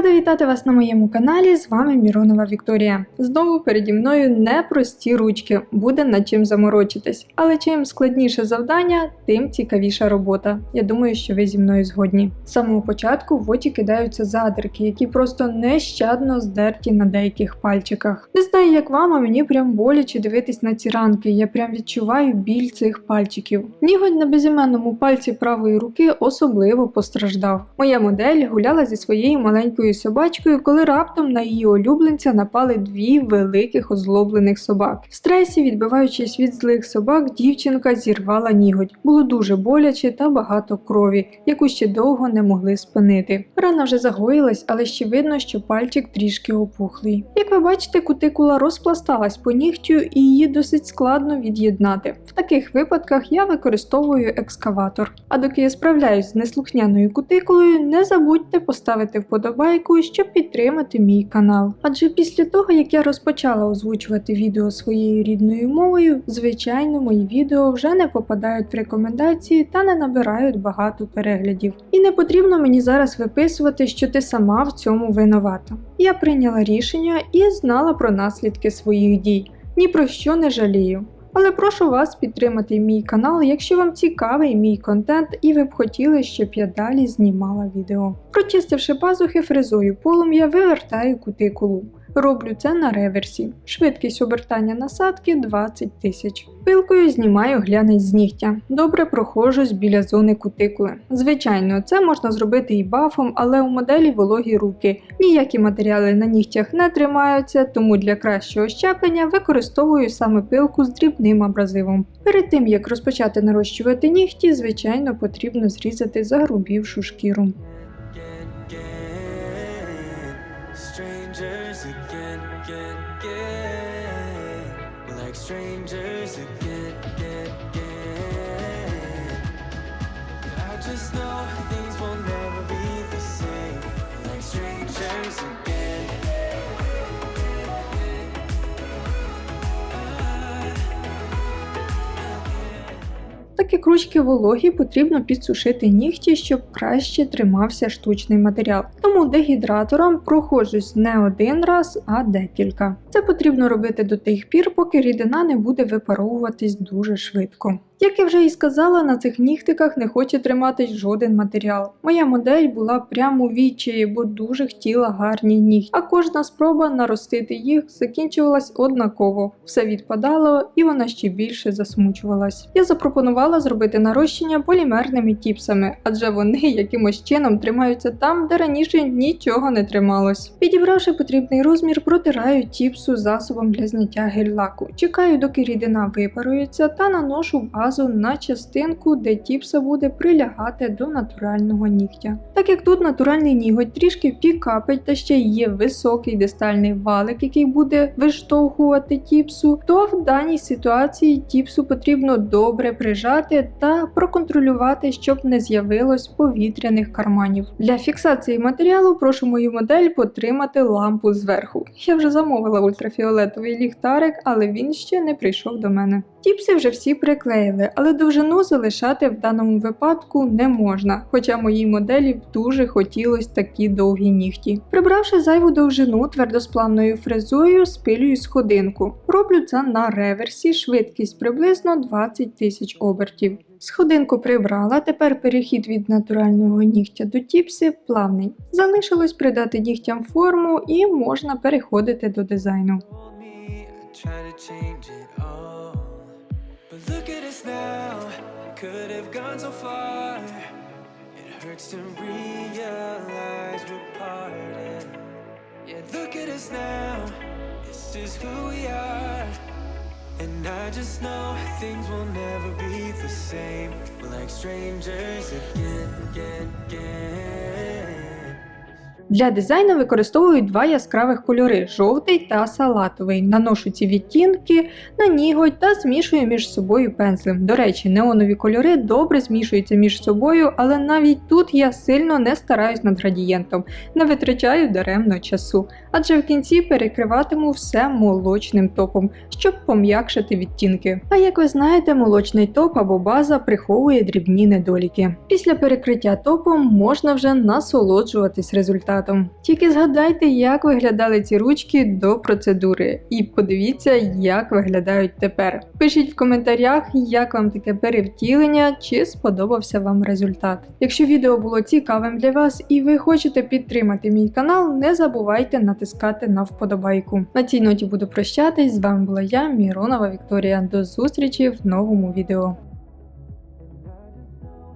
Рада вітати вас на моєму каналі. З вами Міронова Вікторія. Знову переді мною непрості ручки, буде над чим заморочитись. Але чим складніше завдання, тим цікавіша робота. Я думаю, що ви зі мною згодні. З самого початку в очі кидаються задирки, які просто нещадно здерті на деяких пальчиках. Не знаю, як вам, а мені прям боляче дивитись на ці ранки. Я прям відчуваю біль цих пальчиків. Нігодь на безіменному пальці правої руки особливо постраждав. Моя модель гуляла зі своєю маленькою собачкою, коли раптом на її улюбленця напали дві великих озлоблених собак. В стресі, відбиваючись від злих собак, дівчинка зірвала нігодь. Було дуже боляче та багато крові, яку ще довго не могли спинити. Рана вже загоїлась, але ще видно, що пальчик трішки опухлий. Як ви бачите, кутикула розпласталась по нігтю і її досить складно від'єднати. В таких випадках я використовую екскаватор. А доки я справляюсь з неслухняною кутикулою, не забудьте поставити вподобайку, щоб підтримати мій канал. Адже після того, як я розпочала озвучувати відео своєю рідною мовою, звичайно, мої відео вже не попадають в рекомендації та не набирають багато переглядів. І не потрібно мені зараз виписувати, що ти сама в цьому винувата. Я прийняла рішення і знала про наслідки своїх дій. Ні про що не жалію. Але прошу вас підтримати мій канал, якщо вам цікавий мій контент і ви б хотіли, щоб я далі знімала відео. Прочистивши пазухи фрезою полум'я, вивертаю кутикулу. Роблю це на реверсі. Швидкість обертання насадки 20 тисяч. Пилкою знімаю глянець з нігтя. Добре проходжусь біля зони кутикули. Звичайно, це можна зробити і бафом, але у моделі вологі руки. Ніякі матеріали на нігтях не тримаються, тому для кращого щеплення використовую саме пилку з дрібним абразивом. Перед тим як розпочати нарощувати нігті, звичайно, потрібно зрізати загрубівшу шкіру. Again, again, again. Like strangers again, again, again. I just know things will Так кручки ручки вологі, потрібно підсушити нігті, щоб краще тримався штучний матеріал. Тому дегідратором проходжусь не один раз, а декілька. Це потрібно робити до тих пір, поки рідина не буде випаровуватись дуже швидко. Як я вже і сказала, на цих нігтиках не хоче триматись жоден матеріал. Моя модель була прямо у відчаї, бо дуже хотіла гарні нігті. А кожна спроба наростити їх закінчувалась однаково. Все відпадало і вона ще більше засмучувалась. Я запропонувала зробити нарощення полімерними тіпсами, адже вони якимось чином тримаються там, де раніше нічого не трималось. Підібравши потрібний розмір, протираю тіпсу засобом для зняття гель-лаку. Чекаю, доки рідина випарується, та наношу базу на частинку, де тіпса буде прилягати до натурального нігтя. Так як тут натуральний ніготь трішки пікапить та ще є високий дистальний валик, який буде виштовхувати тіпсу, то в даній ситуації тіпсу потрібно добре прижати та проконтролювати, щоб не з'явилось повітряних карманів. Для фіксації матеріалу прошу мою модель потримати лампу зверху. Я вже замовила ультрафіолетовий ліхтарик, але він ще не прийшов до мене. Тіпси вже всі приклеїли, але довжину залишати в даному випадку не можна, хоча моїй моделі б дуже хотілось такі довгі нігті. Прибравши зайву довжину твердосплавною фрезою, спилюю сходинку. Роблю це на реверсі, швидкість приблизно 20 тисяч обертів. Сходинку прибрала, тепер перехід від натурального нігтя до тіпси плавний. Залишилось придати нігтям форму і можна переходити до дизайну. Told try to change it all. Look at us now, could have gone so far. It hurts to realize we're parted. Yeah, look at us now, this is who we are. And I just know things will never be the same. We're like strangers again, again, again. Для дизайну використовую два яскравих кольори жовтий та салатовий. Наношу ці відтінки на ніготь та змішую між собою пензлем. До речі, неонові кольори добре змішуються між собою, але навіть тут я сильно не стараюсь над градієнтом, не витрачаю даремно часу, адже в кінці перекриватиму все молочним топом, щоб пом'якшити відтінки. А як ви знаєте, молочний топ або база приховує дрібні недоліки. Після перекриття топом можна вже насолоджуватись результатом. Результатом. Тільки згадайте, як виглядали ці ручки до процедури, і подивіться, як виглядають тепер. Пишіть в коментарях, як вам таке перевтілення, чи сподобався вам результат. Якщо відео було цікавим для вас і ви хочете підтримати мій канал, не забувайте натискати на вподобайку. На цій ноті буду прощатись. З вами була я, Міронова Вікторія. До зустрічі в новому відео.